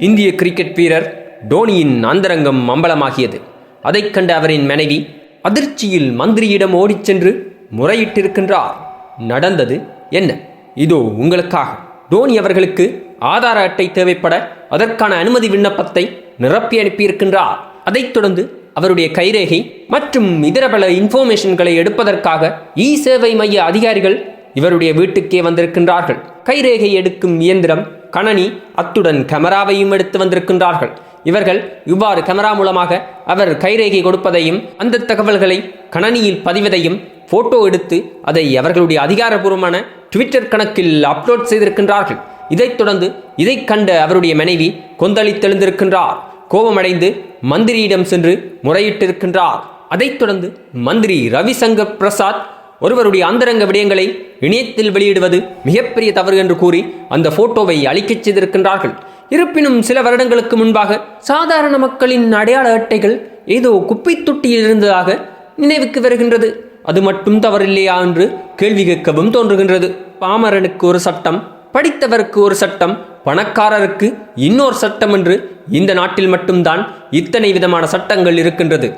இந்திய கிரிக்கெட் வீரர் டோனியின் அந்தரங்கம் அம்பலமாகியது. அதைக் கண்ட அவரின் மனைவி அதிர்ச்சியில் மந்திரியிடம் ஓடிச் சென்று முறையிட்டிருக்கின்றார். நடந்தது என்ன? இதோ உங்களுக்காக. டோனி அவர்களுக்கு ஆதார அட்டை தேவைப்பட அதற்கான அனுமதி விண்ணப்பத்தை நிரப்பி அனுப்பியிருக்கின்றார். அதைத் தொடர்ந்து அவருடைய கைரேகை மற்றும் இதர பல இன்ஃபர்மேஷன்களை எடுப்பதற்காக இ சேவை மைய அதிகாரிகள் இவருடைய வீட்டுக்கே வந்திருக்கின்றார்கள். கைரேகை எடுக்கும் இயந்திரம் கணனி அத்துடன் கேமராவையும் எடுத்து வந்திருக்கின்றார்கள். இவர்கள் இவ்வாறு கேமரா மூலமாக அவர் கைரேகை கொடுப்பதையும் அந்த தகவல்களை கணனியில் பதிவதையும் போட்டோ எடுத்து அதை அவர்களுடைய அதிகாரபூர்வமான ட்விட்டர் கணக்கில் அப்லோட் செய்திருக்கின்றார்கள். இதைத் தொடர்ந்து இதைக் கண்ட அவருடைய மனைவி கொந்தளித்தெழுந்திருக்கின்றார் கோபமடைந்து மந்திரியிடம் சென்று முறையிட்டிருக்கின்றார். அதைத் தொடர்ந்து மந்திரி ரவிசங்கர் பிரசாத் ஒருவருடைய அந்தரங்க விடயங்களை இணையத்தில் வெளியிடுவது மிகப்பெரிய தவறு என்று கூறி அந்த போட்டோவை அழிக்கச் செய்திருக்கின்றார்கள். இருப்பினும் சில வருடங்களுக்கு முன்பாக சாதாரண மக்களின் அடையாள அட்டைகள் ஏதோ குப்பை தொட்டியில் இருந்ததாக நினைவுக்கு வருகின்றது. அது மட்டும் தவறில்லையா என்று கேள்வி கேட்கவும் தோன்றுகின்றது. பாமரனுக்கு ஒரு சட்டம் படித்தவருக்கு ஒரு சட்டம் பணக்காரருக்கு இன்னொரு சட்டம் என்று இந்த நாட்டில் மட்டும்தான் இத்தனை விதமான சட்டங்கள் இருக்கின்றது.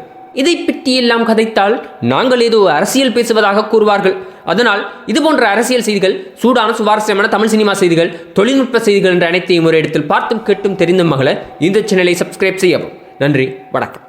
இதை பற்றியெல்லாம் கதைத்தால் நாங்கள் ஏதோ அரசியல் பேசுவதாக கூறுவார்கள். அதனால் இது போன்ற அரசியல் செய்திகள் சூடான சுவாரஸ்யமான தமிழ் சினிமா செய்திகள் தொழில்நுட்ப செய்திகள் என்ற அனைத்தையும் ஒரு இடத்தில் பார்த்தும் கேட்டும் தெரிந்த மகள இந்த சேனலை சப்ஸ்கிரைப் செய்யவும். நன்றி வணக்கம்.